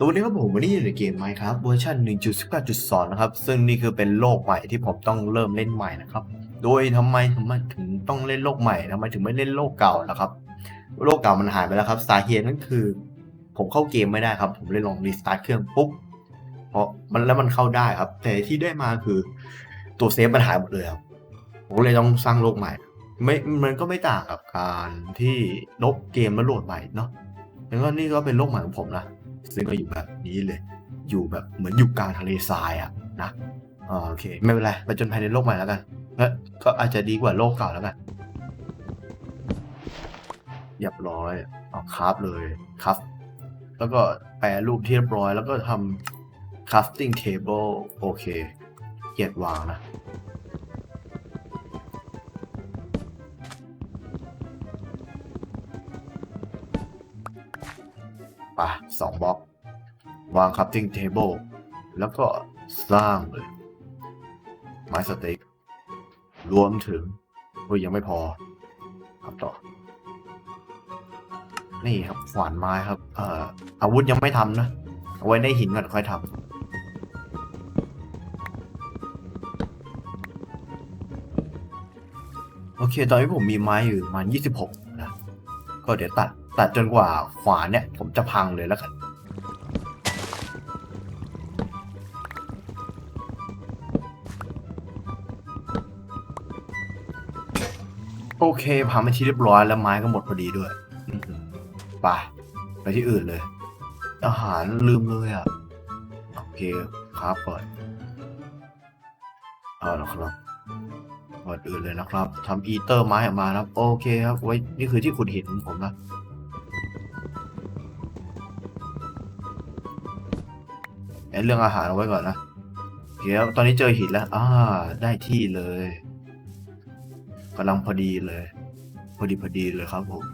สวัสดีครับผมวันนี้อยู่ในเกม Minecraft เวอร์ชัน1.19.2 นะครับ ซึ่งนี่คือเป็นโลกใหม่ที่ผมต้องเริ่มเล่นใหม่นะครับ โดยทำไมทำไมถึงต้องเล่นโลกใหม่ทำไมถึงไม่เล่นโลกเก่านะครับ โลกเก่ามันหายไปแล้วครับสาเหตุนั่นคือ ผมเข้าเกมไม่ได้ครับ ผมเลยลองรีสตาร์ทเครื่องปุ๊บเพราะมันแล้วมันเข้าได้ครับ แต่ที่ได้มาคือตัวเซฟมันหายหมดเลยครับผมเลยต้องสร้างโลกใหม่ ไม่มันก็ไม่ต่างกับการที่ลบเกมแล้วโหลดใหม่เนาะแล้วก็นี่ก็เป็นโลกใหม่ของผมนะ ซึ่งก็อยู่แบบนี้เลย อยู่แบบเหมือนอยู่กลางทะเลทรายอะนะอ่าโอเค ไม่เป็นไรไปจนภายในโลกใหม่แล้วกันก็อาจจะดีกว่าโลกเก่าแล้วกันเรียบร้อยเอาคราฟเลยครับ แล้วก็แปรรูปที่เรียบร้อย แล้วก็ทำ crafting table โอเค เกียรติวางนะ ไปสองบล็อก วาง crafting table แล้วก็สร้างเลย ไม้สเต็กรวมถึงโอ้ยยังไม่พอครับต่อ นี่ครับขวานไม้ครับ เอ่ออาวุธยังไม่ทำนะ เอาไว้ในหินก่อนค่อยทำโอเค ตอนนี้ผมมีไม้อยู่ประมาณยี่สิบหกนะ ก็เดี๋ยวตัด ตัดจนกว่าขวานเนี่ย ผมจะพังเลยแล้วกันโอเคพังเป็นที่เรียบร้อยแล้วไม้ก็หมดพอดีด้วยไปไปที่อื่นเลย อาหารลืมเลยอะ โอเคครับก่อนเอาละครับก่อนอื่นเลยนะครับทำอีเตอร์ไม้ออกมาครับ โอเคครับ ไว้นี่คือที่ขุดหินของผมนะ เรื่องอาหารเอาไว้ก่อนนะเคครับตอนนี้เจอหินแล้วอ่าได้ที่เลยกำลังพอดีเลย พอดีพอดีเลยครับผม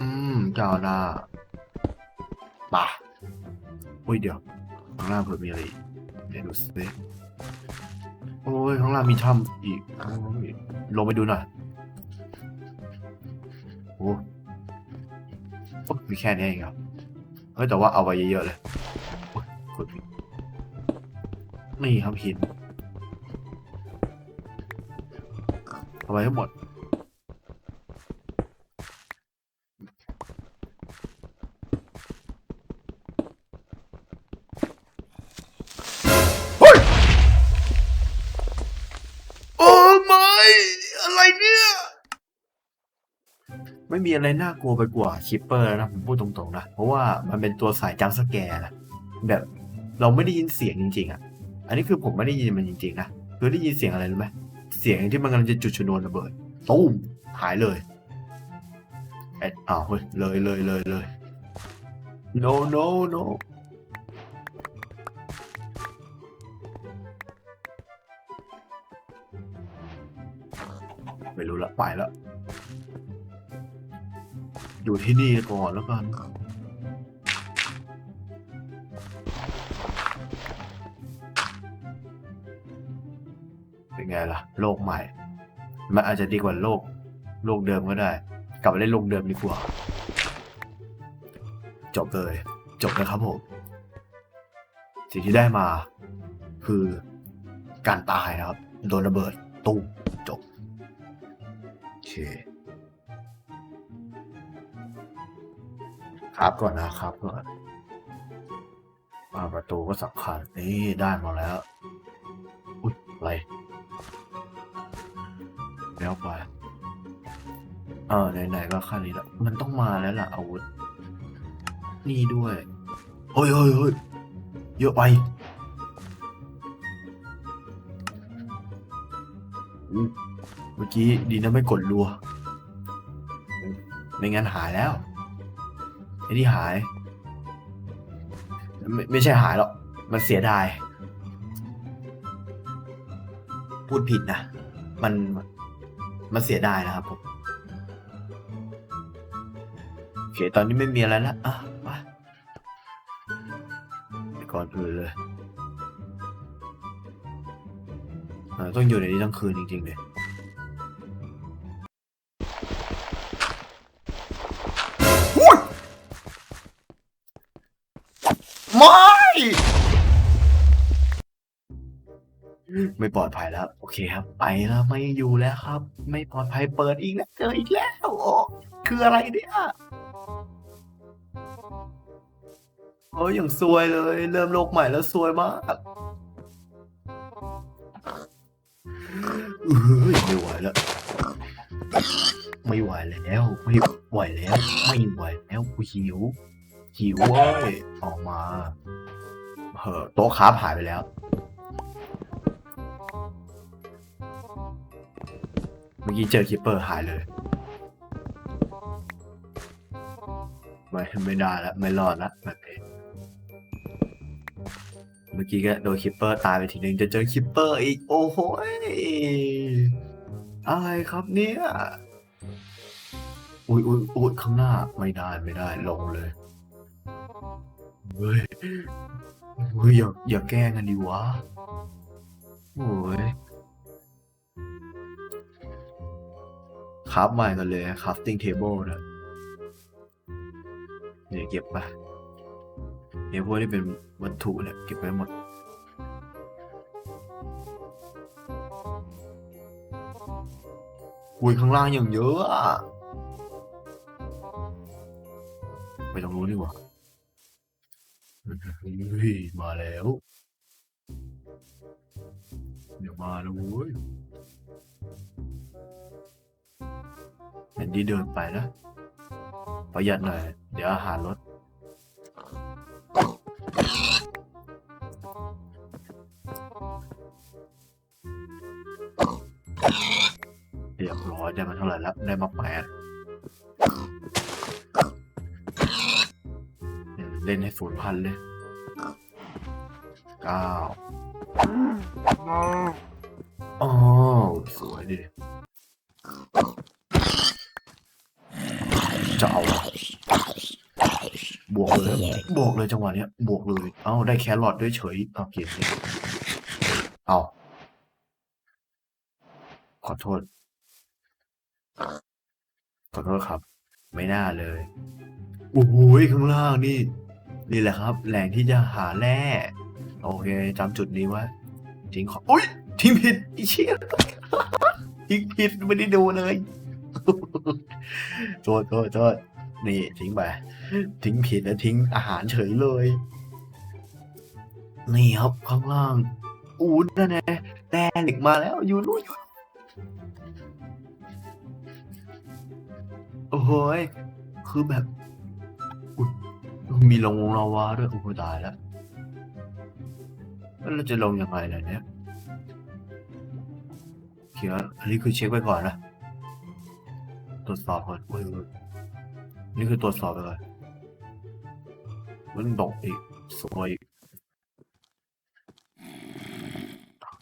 อืมเจ้าหน้า อุ้ยเดี๋ยวข้างล่างเผื่อมีอะไรอีกเดี๋ยวดูสิโอ้ยข้างล่างมีถ้ำอีกลงไปดูหน่อยโอ้โอ้มีแค่นี้เองครับเฮ้ยแต่ว่าเอาไว้เยอะๆเลยโอ๊ยกดผิดนี่ครับหินเอาไว้ทั้งหมด ไม่มีอะไรน่ากลัวไปกว่าชิปเปอร์แล้วนะผมพูดตรงๆนะ เพราะว่ามันเป็นตัวสายจังสแกร์นะแบบเราไม่ได้ยินเสียงจริง ๆอะ อันนี้คือผมไม่ได้ยินมันจริงๆนะคือได้ยินเสียงอะไรรู้ไหมเสียงที่มันกำลังจะจุดชนวนระเบิดตูมหายเลยเอ็ดอ้าวเฮ้ยเลยเลยเลยเลย no no no ไม่รู้ละไปแล้ว อยู่ที่นี่ก่อนแล้วกันเป็นไงล่ะ โลกใหม่ มันอาจจะดีกว่าโลก โลกเดิมก็ได้ กลับไปเล่นโลกเดิมดีกว่า จบเลย จบนะครับผม สิ่งที่ได้มา คือการตายนะครับ โดนระเบิดตุ้มจบโอเค ครับก่อนนะครับก่อนอ่าประตูก็สำคัญนี่ได้มาแล้ว อุ้ยอะไรแล้วไปเออไหนๆก็ขั้นนี้แล้วมันต้องมาแล้วล่ะอาวุธ นี่ด้วยเฮ้ยเฮ้ยเฮ้ยเยอะไปเมื่อกี้ดีนะไม่กดรัว ไม่งั้นหายแล้ว ไอ้ที่หาย ไม่ไม่ใช่หายหรอก มันเสียดาย พูดผิดนะ มัน มันเสียดายนะครับผม โอเค ตอนนี้ไม่มีอะไรแล้ะอะไปก่อนอื่นเลยต้องอยู่ในนี้ทั้งคืนจริงๆเลย ไม่ ไม่ปลอดภัยแล้ว โอเคครับ ไปแล้วไม่อยู่แล้วครับ ไม่ปลอดภัยเปิดอีกแล้วเจออีกแล้วโอ้คืออะไรเนี่ยโอ้ยอย่างซวยเลย เริ่มโลกใหม่แล้วซวยมากเอ้ยไม่ไหวแล้ว ไม่ไหวแล้ว ไม่ไหวแล้ว ไม่ไหวแล้วกูหิว หิวเว้ยออกมาเหอะโต๊ะค้าหายไปแล้ว เมื่อกี้เจอคิปเปอร์หายเลย ไม่ไม่ได้แล้วไม่รอดแล้วแบบนี้เมื่อกี้ก็โดนคิปเปอร์ตายไปทีนึงจะเจอคิปเปอร์อีกโอ้โหยอะไรครับเนี่ยอุ้ยอุ้ยอุ้ยข้างหน้าไม่ได้ไม่ได้ลงเลย เฮ้ยเฮ้ยอย่าอย่าแกล้งกันดีวะโอ้ยคราฟใหม่กันเลยคราฟติ้งเทเบิลนะเนี่ยวเก็บไปเนี่ยพวกที่เป็นวัตถุเนี่ยเก็บไว้หมดอุ้ยข้างล่างอย่างเยอะอะไปตรงนู้นดีกว่า มาแล้ว เดี๋ยวมาแล้วเว้ยเห็นที่เดินไปนะ ประหยัดหน่อย เดี๋ยวอาหารลดเรียบร้อยได้มาเท่าไหร่แล้ว ได้มาแปด เล่นให้ศูนย์พันเลยเก้าอ๋อสวยดิจะเอาบวกเลยบวกเลยจังหวะเนี้ย บวกเลย เอ้า ได้แครอทด้วยเฉยเอาเกียรติเอาขอโทษ ขอโทษครับ ไม่น่าเลย โอ้โหข้างล่างนี่ นี่แหละครับ แหล่งที่จะหาแร่โอเคจำจุดนี้ไว้ทิ้งของอุ้ยทิ้งผิดอีเชี่ยทิ้งผิดไม่ได้ดูเลยโทษโทษโทษนี่ทิ้งไปทิ้งผิดแล้วทิ้งอาหารเฉยเลย นี่ครับข้างล่างอูดนั่นแน่แร่เหล็กมาแล้วอยู่นู่นอยู่โอ้โหยคือแบบ มีลงลาวาด้วยโอ้โหตายแล้วแล้วเราจะลงยังไงล่ะเนี่ยเขียนอันนี้คือเช็คไว้ก่อนนะตรวจสอบก่อนอุ้ยอุ้ยนี่คือตรวจสอบไปก่อนมันตกอีกสวย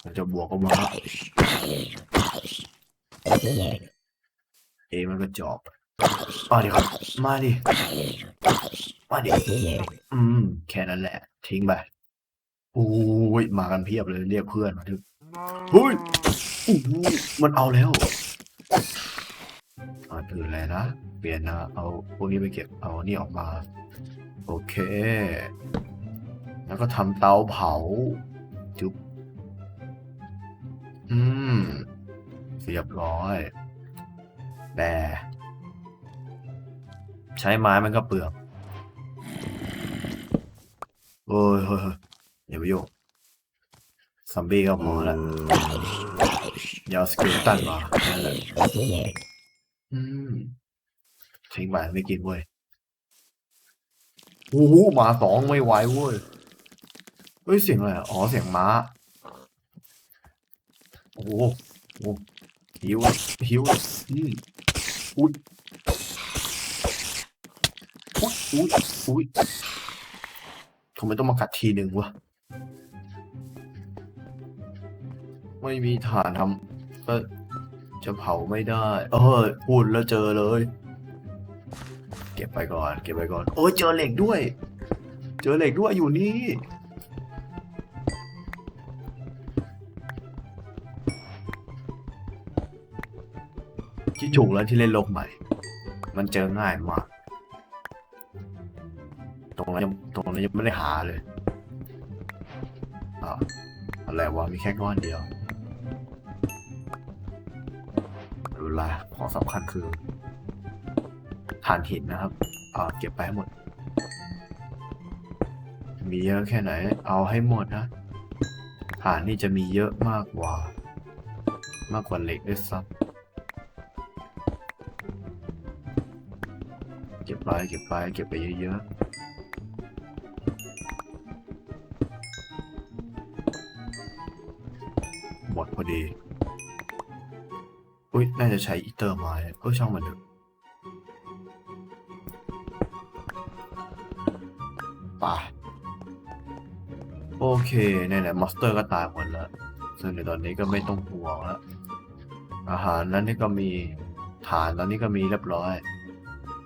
เราจะบวกกันมาเอมันก็จอบมาดิครับ มาดิ มาดิอืม แค่นั้นแหละ ทิ้งไปโอ้ยมากันเพียบเลย เรียกเพื่อนมาถึงเฮ้ยโอ้โหมันเอาแล้วอ่าคืออะไรนะ เปลี่ยนนะ เอาพวกนี้ไปเก็บ เอานี่ออกมา โอเค แล้วก็ทำเตาเผา จุ๊บ อืมเรียบร้อยแต่ใช้ไม้มันก็เปลือง โอ้ยเฮ้ยเฮ้ยอย่าไปโยกซัมบี้ก็พอแล้วอย่าเอาสกิลตันมานั่นแหละอืมทิ้งไปไม่กินเว้ยโอ้โหหมาสองไม่ไหวเว้ยเฮ้ยเสียงอะไรอะอ๋อเสียงม้า โอ้โหโอ้โหหิวอะหิวอะอืมอุ้ยอุ้ยอุ้ยอุ้ย ทำไมต้องมากัดทีหนึ่งวะ ไม่มีฐานทำก็จะเผาไม่ได้ เออพูดแล้วเจอเลย เก็บไปก่อน เก็บไปก่อน โอ้เจอเหล็กด้วย เจอเหล็กด้วยอยู่นี่ที่ถูกแล้วที่เล่นโลกใหม่ มันเจอง่ายมาก นั้นยังตรงนั้นยังไม่ได้หาเลยอ่าอะไรวะมีแค่ก้อนเดียวดูแลของสำคัญคือถ่านหินนะครับอ่าเก็บไปให้หมด มีเยอะแค่ไหน เอาให้หมดนะฐานนี่จะมีเยอะมากกว่า มากกว่าเหล็กด้วยซ้ำเก็บไปเก็บไปเก็บไปเยอะๆ อุ้ยน่าจะใช้อีเตอร์ม้เออช่างมันเถอะไป่ะโอเคไหนๆมอสเตอร์ก็ตายหมดแล้วซึ่งในตอนนี้ก็ไม่ต้องห่วงแล้ว อาหารนั้นนี่ก็มีฐานตอนนี้ก็มีเรียบร้อย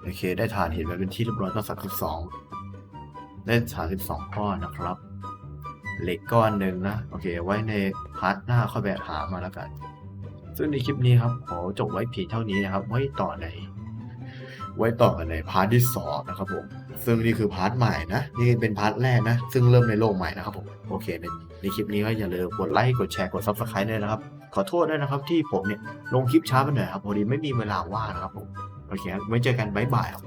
โอเค ได้ฐานเห็นไว้เป็นที่เรียบร้อยก็สักสิบสองได้ฐานสิบสองก้อนนะครับ เหล็กก้อนหนึ่งนะ โอเค ไว้ในพาร์ทหน้าค่อยไปหามาแล้วกัน ซึ่งในคลิปนี้ครับขอจบไว้เพียงเท่านี้นะครับ ไว้ต่อในไว้ต่อกันในพาร์ทที่สองนะครับผม ซึ่งนี่คือพาร์ทใหม่นะ นี่เป็นพาร์ทแรกนะ ซึ่งเริ่มในโลกใหม่นะครับผม โอเคในในคลิปนี้ก็อย่าลืมกดไลค์ กดแชร์ กดซับสไครต์ด้วยนะครับ ขอโทษด้วยนะครับที่ผมเนี่ยลงคลิปช้าไปหน่อยครับ พอดีไม่มีเวลาว่างนะครับผม โอเคไว้เจอกันบ๊ายบายครับ